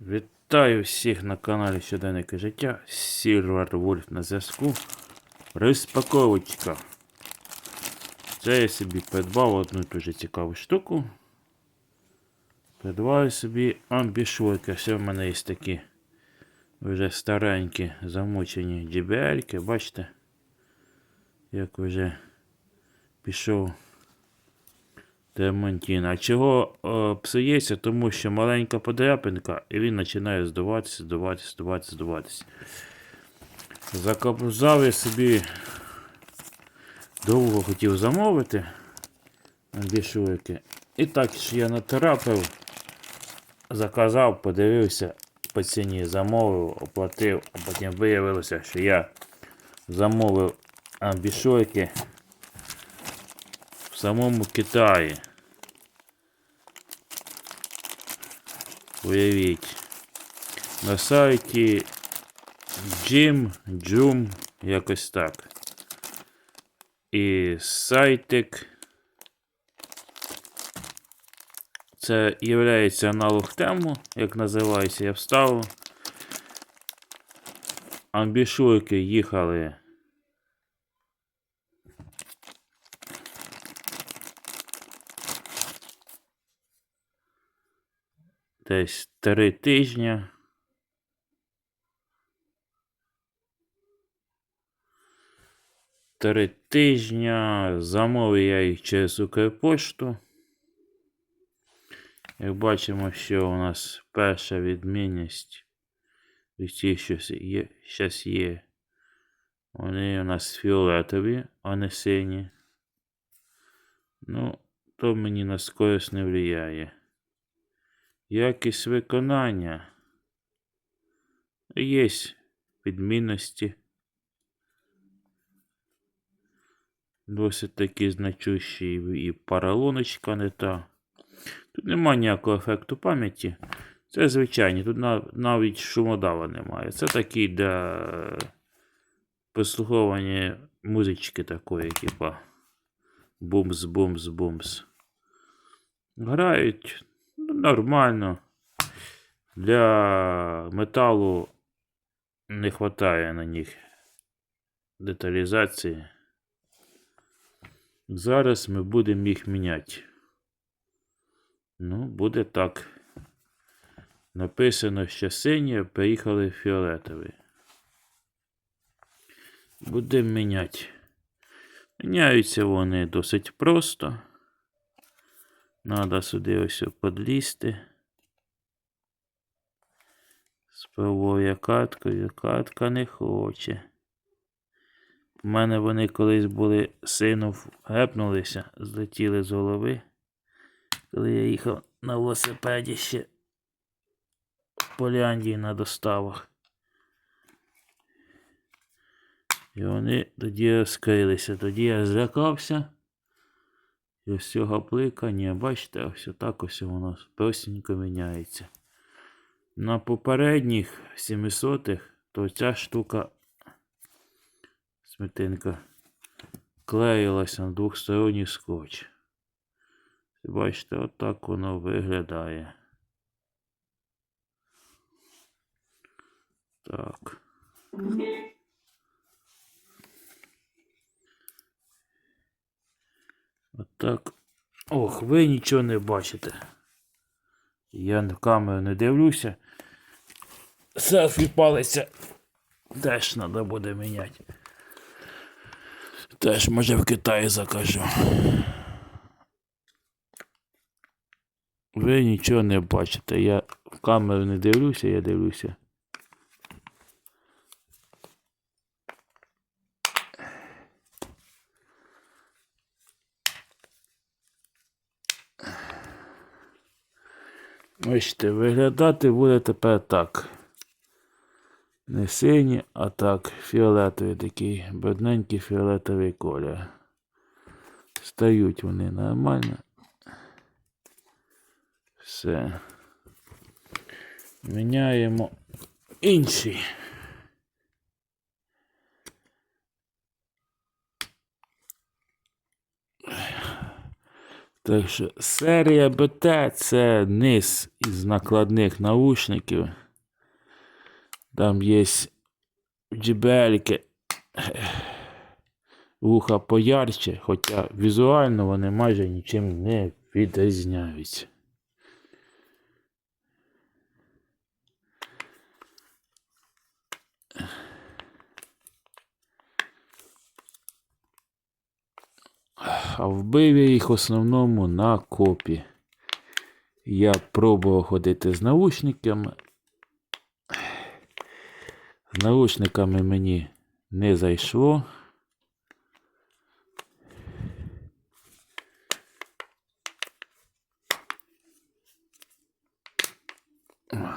Вітаю всіх на каналі Щоденники життя. Silver Wolf на зв'язку. Розпаковочка. Це я собі придбав одну дуже цікаву штуку. Придбав собі амбішурки. Все в мене є такі вже старенькі замучені JBL-ки. Бачите? Як вже пішов Демонтін. А чого е, псується? Тому що маленька подряпинка, і він починає здуватися, здуватися, здуватися, здуватися. Заказав я собі довго хотів замовити бішурики. І так що я натрапив, заказав, подивився по ціні, замовив, оплатив, а потім виявилося, що я замовив амбішурки в самому Китаї. Уявіть. На сайті Jim, Joom, якось так. І сайтик. Це є аналог тему, як називається, я вставив. Амбішурки їхали. Десь три тижні. Три тижня. Замовив я їх через Укрпошту. Як бачимо, що у нас перша відмінність від що є, зараз є. Вони у нас фіолетові, а не сині. Ну, то мені на скорость не впливає. Якість виконання. Є відмінності. Досить такі значущі і паралоночка не та. Тут нема ніякого ефекту пам'яті. Це звичайні, тут навіть шумодава немає. Це такий для прослуховування музички такої, типа бумс-бумс-бумс. Грають нормально. Для металу не вистачає на них деталізації. Зараз ми будемо їх міняти. Ну, буде так. Написано, що сині, приїхали фіолетові. Будемо міняти. Міняються вони досить просто. Надо сюди ось подлізти. З правою каткою. Катка не хоче. У мене вони колись були сину гепнулися, злетіли з голови. Коли я їхав на велосипеді ще в Поляндії на доставах. І вони тоді розкрилися. Тоді я злякався. І ось цього пликання, бачите, ось так ось воно простенько міняється. На попередніх 700-х, то ця штука сметинка клеїлася на двохсторонній скотч. Бачите, отак воно виглядає. Так. Отак. Ох, ви нічого не бачите. Я в камеру не дивлюся. Селфі палиця. Теж треба буде міняти. Теж може в Китаї закажу. Ви нічого не бачите. Я в камеру не дивлюся, я дивлюся. Бачите, виглядати буде тепер так. Не синій, а так, фіолетовий такий, брудненький фіолетовий колір. Стають вони нормально. Все. Міняємо інший. Так що серія БТ це низ із накладних наушників. Там є джебельки. Вуха поярче, хоча візуально вони майже нічим не відрізняються. А вбив я їх в основному на копі. Я пробував ходити з наушниками. З наушниками мені не зайшло.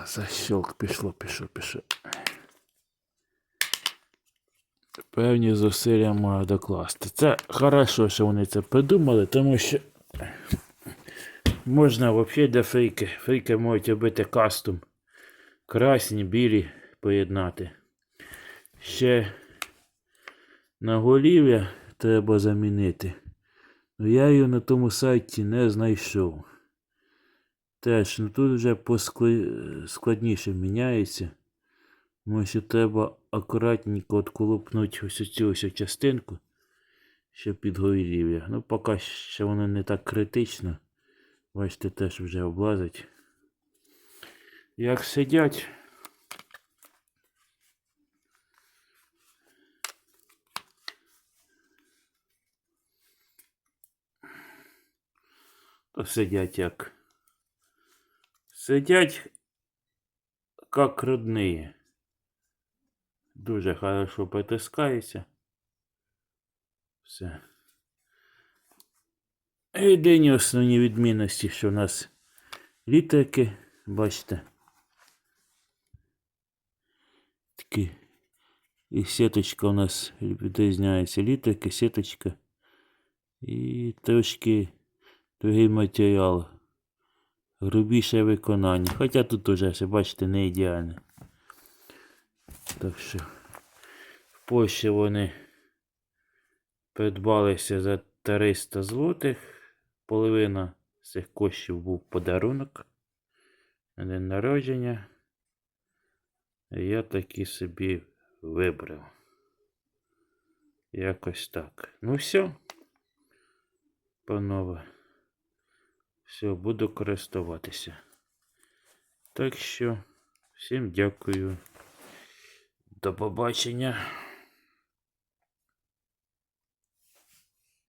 Защелк пішло, пішло, пішло. Певні зусилля маю докласти. Це хорошо, що вони це придумали, тому що можна взагалі для фріки. Фріки можуть робити кастом. Красні, білі поєднати. Ще на голів'я треба замінити. Ну я її на тому сайті не знайшов. Теж, ну тут вже поскли- складніше міняється. Може треба акуратненько отколупнути ось цю ось частинку, щоб під голів'я. Ну, поки ще воно не так критично. Бачите, теж вже облазить. Як сидять. То сидять як. Сидять как родные. Дуже хорошо притискається. Все. Єдині основні відмінності, що в нас літерки, бачите. Такі. І сіточка у нас відрізняється. Літерки, сіточка. І трошки другий матеріал. Грубіше виконання. Хоча тут уже, бачите, не ідеальне. Так що в Польщі вони придбалися за 300 злотих. Половина з цих коштів був подарунок на день народження. І я таки собі вибрав. Якось так. Ну все, панове. Все, буду користуватися. Так що, всім дякую. До побачення.